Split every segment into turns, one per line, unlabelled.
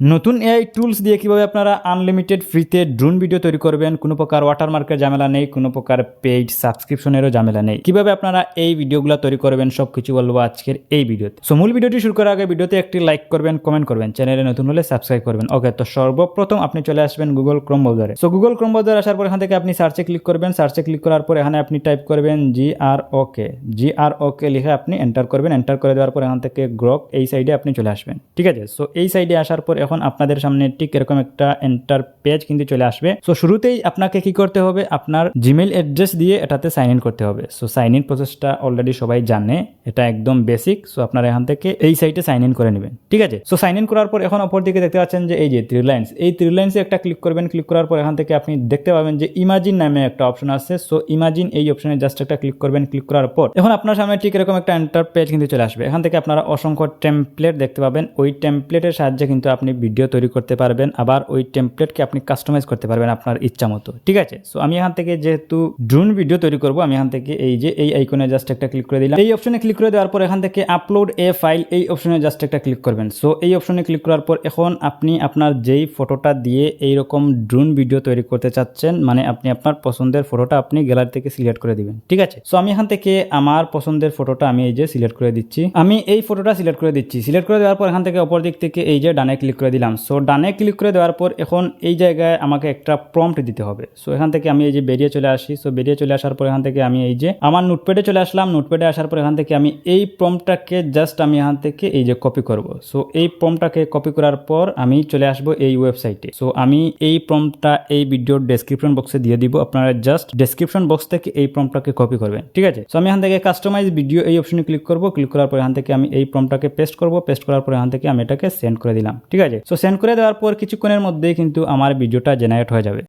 নতুন AI tools দিয়ে কীভাবে আপনারা আনলিমিটেড ফ্রিতে ড্রোন ভিডিও তৈরি করবেন, কোনো প্রকার ওয়াটারমার্কের ঝামেলা নেই, কোনো প্রকার পেইড সাবস্ক্রিপশনেরও ঝামেলা নেই। কীভাবে আপনারা এই ভিডিওগুলো তৈরি করবেন সব কিছু বলব আজকের এই ভিডিওতে সো মূল ভিডিওটি শুরু করার আগে ভিডিওতে একটি লাইক করবেন কমেন্ট করবেন চ্যানেলে নতুন হলে সাবস্ক্রাইব করবেন। ওকে তো সর্বপ্রথম আপনি চলে আসবেন গুগল ক্রোম ব্রাউজারে সো গুগল ক্রোম ব্রাউজার আসার পর এখান থেকে আপনি সার্চে ক্লিক করবেন। সার্চে ক্লিক করার পর এখানে আপনি টাইপ করবেন জি আর ওকে জি আর ওকে লিখে আপনি এন্টার করবেন। এন্টার করে দেওয়ার পর এখান থেকে গ্রক এই সাইডে আপনি চলে আসবেন। ঠিক আছে? সো এই সাইডে আসার পর এখন আপনাদের সামনে ঠিক এরকম একটা এন্টার পেজ কিন্তু চলে আসবে। সো শুরুতেই আপনাকে কি করতে হবে? আপনার জিমেল অ্যাড্রেস দিয়ে এটাতে সাইন ইন করতে হবে। সো সাইন ইন প্রসেসটা অলরেডি সবাই জানে, এটা একদম বেসিক সো আপনারা এখান থেকে এই সাইটে সাইন ইন করে নেবেন। ঠিক আছে? সো সাইন ইন করার পর এখন অপর দিকে দেখতে পাচ্ছেন যে এই যে থ্রি লাইন্স এই থ্রি লাইন্সে একটা ক্লিক করবেন। ক্লিক করার পর এখান থেকে আপনি দেখতে পাবেন যে ইমাজিন নামে একটা অপশন আছে সো ইমাজিন এই অপশনে জাস্ট একটা ক্লিক করবেন। ক্লিক করার পর এখন আপনার সামনে ঠিক এরকম একটা এন্টার পেজ কিন্তু চলে আসবে। এখান থেকে আপনারা অসংখ্য টেমপ্লেট দেখতে পাবেন। ওই টেমপ্লেটের সাহায্যে কিন্তু আপনি ভিডিও তৈরি করতে পারবেন, আবার ওই টেমপ্লেটকে আপনি কাস্টমাইজ করতে পারবেন আপনার ইচ্ছা মতো। ঠিক আছে? সো আমি এখান থেকে যেহেতু ড্রোন ভিডিও তৈরি করব, আমি এখান থেকে এই যে এই আইকনে জাস্ট একটা ক্লিক করে দিলাম। এই অপশনে ক্লিক করে দেওয়ার পর এখান থেকে আপলোড এ ফাইল এই অপশনে জাস্ট একটা ক্লিক করবেন। সো এই অপশনে ক্লিক করার পর এখন আপনি আপনার যেই ফটোটা দিয়ে এইরকম ড্রোন ভিডিও তৈরি করতে চাচ্ছেন মানে আপনি আপনার পছন্দের ফটোটা আপনি গ্যালারি থেকে সিলেক্ট করে দিবেন। ঠিক আছে? সো আমি এখান থেকে আমার পছন্দের ফটোটা আমি এই যে সিলেক্ট করে দিচ্ছি। আমি এই ফটোটা সিলেক্ট করে দিচ্ছি। সিলেক্ট করে দেওয়ার পর এখান থেকে অপর দিক থেকে এই যে ডানে ক্লিক করে দিলাম। সো ডানে ক্লিক করে দেওয়ার পর এখন এই জায়গায় আমাকে একটা প্রম্পট দিতে হবে। সো এখান থেকে আমি এই যে বেরিয়ে চলে আসি। সো বেরিয়ে চলে আসার পর এখান থেকে আমি এই যে আমার নোটপ্যাডে চলে আসলাম। নোটপ্যাডে আসার পর এখান থেকে আমি এই প্রম্পটটাকে জাস্ট আমি এখান থেকে এই যে কপি করব। সো এই প্রম্পটটাকে কপি করার পর আমি চলে আসব এই ওয়েবসাইটে সো আমি এই প্রম্পটটা এই ভিডিওর ডেসক্রিপশন বক্সে দিয়ে দিব। আপনারা জাস্ট ডেসক্রিপশন বক্স থেকে এই প্রম্পটটাকে কপি করবেন। ঠিক আছে? সো আমি এখান থেকে কাস্টমাইজ ভিডিও এই অপশনে ক্লিক করব। ক্লিক করার পর এখান থেকে আমি এই প্রম্পটটাকে পেস্ট করব। পেস্ট করার পর এখান থেকে আমি এটাকে সেন্ড করে দিলাম। ঠিক আছে? সো সেন্ড করে দেওয়ার পর কিছুক্ষণের মধ্যেই কিন্তু আমার ভিডিওটা জেনারেট হয়ে যাবে।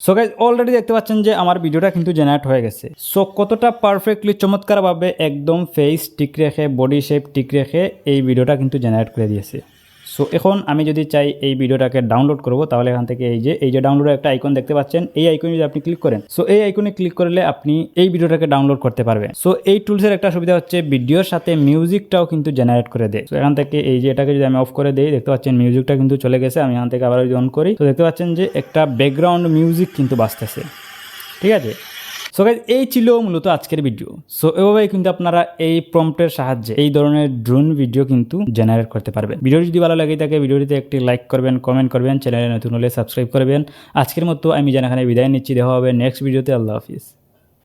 সো গাইজ অলরেডি দেখতে পাচ্ছেন যে আমার ভিডিওটা কিন্তু জেনারেট হয়ে গেছে। সো কতটা পারফেক্টলি চমৎকারভাবে একদম ফেস ঠিক রেখে বডি শেপ ঠিক রেখে এই ভিডিওটা কিন্তু জেনারেট করে দিয়েছে। সো এখন আমি যদি চাই এই ভিডিওটাকে ডাউনলোড করব, তাহলে এখান থেকে এই যে এই যে ডাউনলোডের একটা আইকন দেখতে পাচ্ছেন, এই আইকনে যদি আপনি ক্লিক করেন সো এই আইকনে ক্লিক করলে আপনি এই ভিডিওটাকে ডাউনলোড করতে পারবেন। সো এই টুলসের একটা সুবিধা হচ্ছে ভিডিওর সাথে মিউজিকটাও কিন্তু জেনারেট করে দেয়। সো এখান থেকে এই যে এটাকে যদি আমি অফ করে দিই, দেখতে পাচ্ছেন মিউজিকটা কিন্তু চলে গেছে, আমি এখান থেকে আবার যদি অন করি, তো দেখতে পাচ্ছেন যে একটা ব্যাকগ্রাউন্ড মিউজিক কিন্তু বাঁচতেছে ঠিক আছে? সো গাইজ এই ছিল মূলত আজকের ভিডিও সো এভাবে কিন্তু আপনারা এই প্রম্পটের সাহায্যে এই ধরনের ড্রোন ভিডিও কিন্তু জেনারেট করতে পারবেন। ভিডিও যদি ভালো লাগে থাকে ভিডিওটিতে একটি লাইক করবেন কমেন্ট করবেন চ্যানেলে নতুন হলে সাবস্ক্রাইব করবেন। আজকের মতো আমি জানাখানে বিদায় নিচ্ছি। দেখা হবে নেক্সট ভিডিওতে আল্লাহ হাফিজ।